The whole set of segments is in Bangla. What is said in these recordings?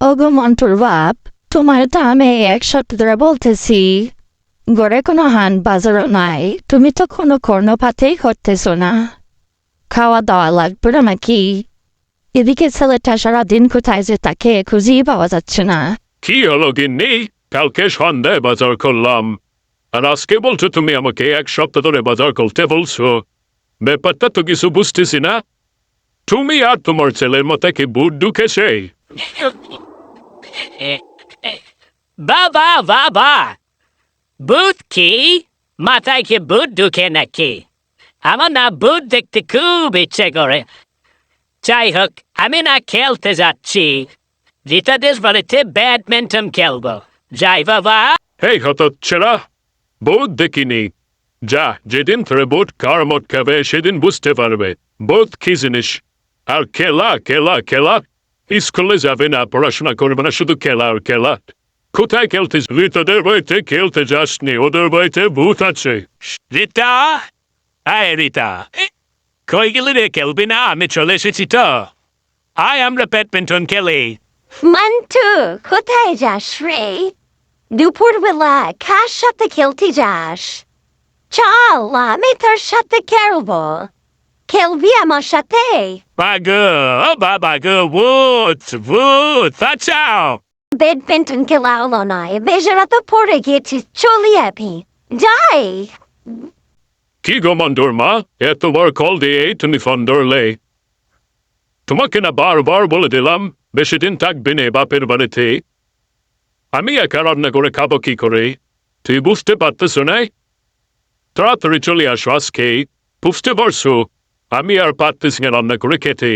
ওগো মন্টুর বাপ তোমার তো আমি এক সপ্তাহ ধরে বলতেছি। ঘরে কোনো হান বাজারও নাই, তুমি তো কোনো কর্ণপাতেই করতেছো না। খাওয়া দাওয়া লাগবে না নাকি? এদিকে ছেলেটা সারাদিন কোথায় যে তাকে খুঁজেই পাওয়া যাচ্ছে না। কি হলো গিন্নি? কালকে সন্ধ্যায় বাজার করলাম। আর আজকে বলছো তুমি আমাকে এক সপ্তাহ ধরে বাজার করতে বলছো। ব্যাপারটা তো কিছু বুঝতেছি না। তুমি আর তোমার ছেলের মাথায় কি বুট ঢুকেছে? বাবা বাবা বুট কি মাথায় কি বুট ঢুকে নাকি আমার না বুট দেখতে খুব ইচ্ছে করে যাই হোক আমি না খেলতে যাচ্ছি রীতাদের বাড়িতে ব্যাডমিন্টন খেলব যাই বাবা হেই হতচ্ছেরা বোধ দেখিনি যা যেদিন ধরে বোধ কার মত খাবে সেদিন বুঝতে পারবে বোধ কি জিনিস আর খেলা খেলা খেলা স্কুলে যাবে না পড়াশোনা করবে না শুধু খেলা আর খেলা কোথায় খেলতে রিতাদের বাড়িতে খেলতে যাসনি ওদের বাড়িতে ভূত আছে রিতা আয় রিতা কই গেলি রে খেলবি না আমি চলে এসেছি তো আয় আমরা ব্যাডমিন্টন খেলি মান্টু কোথায় যাস রে দুপুরবেলা কার সাথে খেলতে যাস চল আমি তোর সাথে খেলব খেলবি আমার সাথে বাগো ও বাবা গো ভূত ভূত বাঁচাও ব্যাডমিন্টন খেলা হলো নয় বেজারা তো পড়ে গেছিস চলি আপনি যাই কি গো মন্ডুর মা এতবার কল দিয়ে তুমি ফোন ধরলে তোমাকে না বারবার বলে দিলাম বেশি দিন থাকবে না বাপের বাড়িতে আমি একা রান্না করে খাব কি করে তুই বুঝতে পারতেছ না তাড়াতাড়ি চলে আসো আজকে বুঝতে পারছ আমি আর পারতেছি না রান্না করে খেতে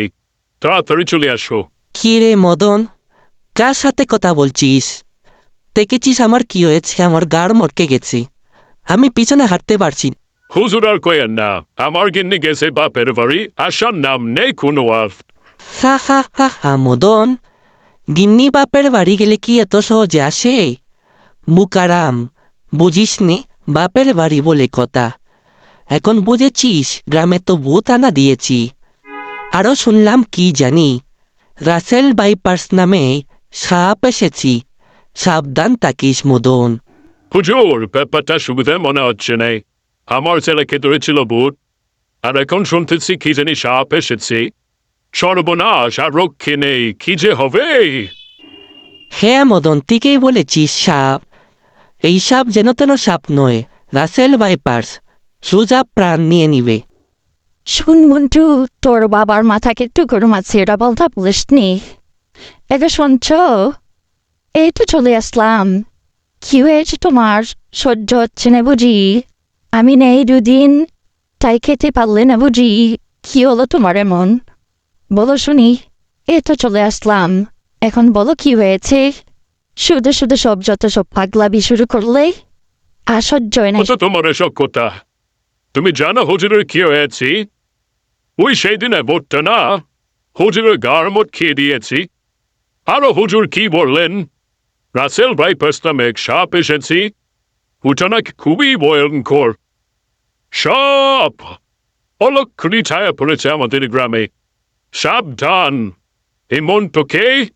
তাড়াতাড়ি চলে আসো কি রে মদন? কার সাথে কথা বলছিস? দেখেছিস আমার কি হয়েছে? আমার গাড় মটকে গেছে। আমি পিছনে হাঁটতে পারছি। হুজুর আর কয়েন না আমার গিন্নি গেছে বাপের বাড়ি আসার নাম নেই কোনো আর হা হা হা হা মদন। গিন্নি বাপের বাড়ি গেলে কি এত সহজে আসে? মুকারাম বুঝিস নে বাপের বাড়ি বলে কথা। এখন বুঝেছিস গ্রামে তো ভূত আনা দিয়েছি। আরও শুনলাম কি জানি রাসেল বাইপার্স নামে সাপ এসেছি। সাবধান থাকিস মদন। হুজুর ব্যাপারটা সুবিধা মনে হচ্ছে না আমার ছেলেকে ধরেছিল বুট আর এখন শুনতেছি কি জানি সাপ এসেছে। সর্বনাশ আর রক্ষে নেই কি যে হবে? হ্যাঁ মদন ঠিকই বলেছিস সাপ। এই সাপ যেন তেন সাপ নয় রাসেল বাইপার্স। সোজা প্রাণ নিয়ে নিবে। শুন মন্টু তোর বাবার মাথাকে একটু গরম আছে এটা বলতে বলিস নি? এটা শুনছ এই তো চলে আসলাম। কি হয়েছে তোমার? সহ্য হচ্ছে না বুঝি। আমি নেই দুদিন তাই খেতে পারলে না বুঝি। কি হলো তোমার এমন? বলো শুনি এই তো চলে আসলাম। এখন বলো কি হয়েছে? শুধু শুধু সব যত সব পাগলাবি শুরু করলে আর সহ্য হয় না। তোমার এসব কথা। তুমি জানো হুজুরের কি হয়েছে? ওই সেই দিনে ভোটটা না, হুজুরের গার মত খেয়ে দিয়েছি। আরও হুজুর কি বললেন? রাসেল ভাইপার্স নামে এক সাপ এসেছি। ওটা নাকি খুবই ভয়ঙ্কর। সাপ! অলক্ষণী ছায়া পড়েছে আমাদের গ্রামে। সাবধান। মনটাকে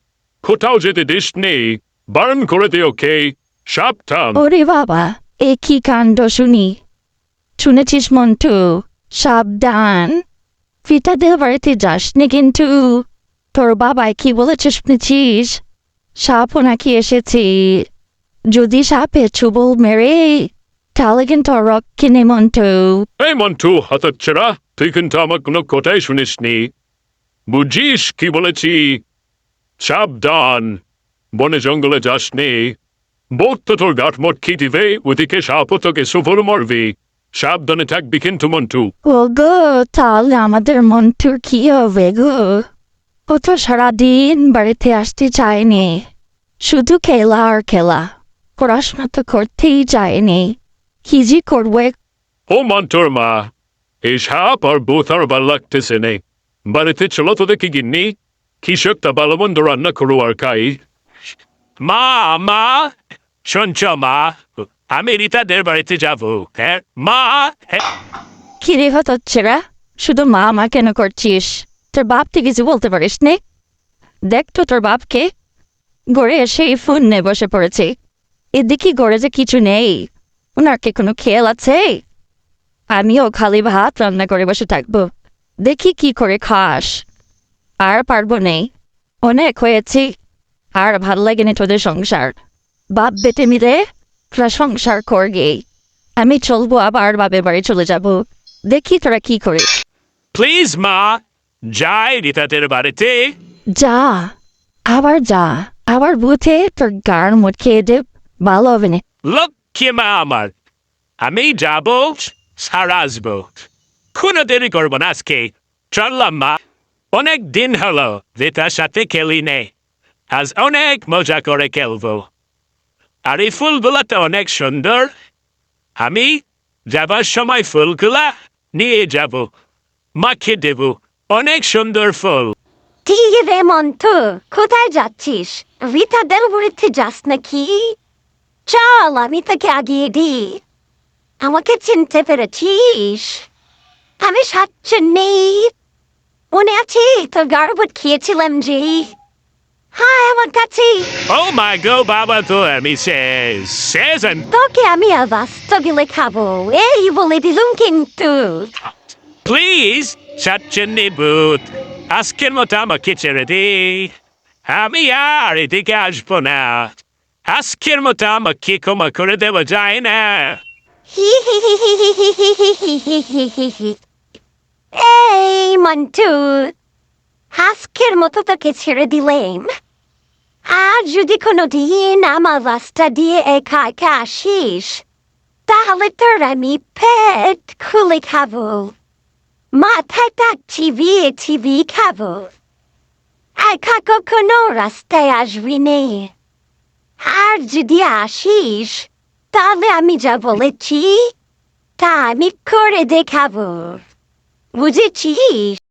কোথাও যেতে দিস নেই বারণ করে দে ওকে সাবধান। ওরে বাবা, এ কি কাণ্ড শুনি। শুনেছিস মন্টু? সাবধান। পিতাদের বাড়িতে যাসনি কিন্তু। তোর বাবাই কি বলেছে শুনেছিস? সাপও নাকি এসেছে। যদি সাপে চুবল মেরে, তাহলে কিন্তু রক্ষে নেই মন্টু। এই মন্টু হতচ্ছেরা তুই কিন্তু আমার কোনো কথাই শুনিসনি। বুঝিস কি বলেছি? সাবধান। বনে জঙ্গলে যাসনি। বোধ তো তোর গাঠ মট কি ওদিকে সাপ তোকে সুফর মরবি। সাবধানে থাকবি কিন্তু মন্টু। ও গো তাহলে আমাদের মন্টুর কি হবে গো? ও তো সারাদিন বাড়িতে আসতে চায়নি। শুধু খেলা আর খেলা। পড়াশোনা তো করতেই চায়নি। কি যে করবে? ও মন্টুর মা এই সাপ আর বোথ আর ভালো লাগতেছে নেই বাড়িতে চলো তো দেখি গিন্নি। কৃষকটা ভালো মন্দ রান্না করো আর খাই। মা মা শুনছ মা? আমি রিতাদের বাড়িতে যাব হ্যাঁ মা কি রে হচ্ছে রা? শুধু মা মা কেন করছিস? তোর বাপ তুই কিছু বলতে পারিস নে? দেখ তো তোর বাপকে। গড়ে এসে এই ফোন নিয়ে বসে পড়েছে। এদিকে গড়ে যে কিছু নেই। ওনার কি কোনো খেয়াল আছে? আমিও খালি ভাত রান্না করে বসে থাকব। দেখি কি করে খাস। আর পারব নেই অনেক হয়েছি। আর ভালো লাগেনি তোদের সংসার। বাপ বেটে মিলে তোরা সংসার করগে। আমি চলবো আবার বাপের বাড়ি চলে যাব। দেখি তোরা কি করে। প্লিজ মা যাই রীতাদের বাড়িতে। যা আবার যা। আবার বুথে তোর গার মুট খেয়ে দে ভালো হবে না। লক্ষ্মী মা আমার আমি যাব সার আসব। কোনো দেরি করব না আজকে। চললাম মা। অনেক দিন হলো রীতার সাথে খেলি নেই আজ অনেক মজা করে খেলব। আর এই ফুলগুলা তো অনেক সুন্দর। আমি যাবার সময় ফুলগুলা নিয়ে যাব মাকে দেব। অনেক সুন্দর ফুল। ঠিক রে মন্টু, কোথায় যাচ্ছিস? রিতাদের বাড়িতে যাস নাকি? চল, আমি তোকে আগিয়ে দিই। আমাকে চিনতে পেরেছিস? আমি সাতচন্নি মনে আছে, তোর গার্বট খেয়েছিলাম যে। হ্যাঁ আমার কাছে ও মাই গো বাবা তো আমি শেষ শেষ and তোকে আমি আবাস তো গেলে খাব এই বলে দিলুম কিন্তু প্লিজ সাতচন্নি বুথ আজকের মতো আমাকে ছেড়ে দি আমি আর এদিকে আসব না আজকের মতো আমাকে ক্ষমা করে দেওয়া যায় না হি হি হি হি হি হি হি হি হি হি হি হি হি এই মন্টু আজকের মতো তোকে ছেড়ে দিলেম আর যদি কোনো দিন আমার রাস্তা দিয়ে একা একা আসিস, তাহলে তোর আমি পেট খুলে খাব। মাথায় তাক টিভি টিভি খাব। একা কখনো রাস্তায় আসবি নে। আর যদি আসিস, তাহলে আমি যা বলেছি তা আমি করে দেখাবো। বুঝেছিস?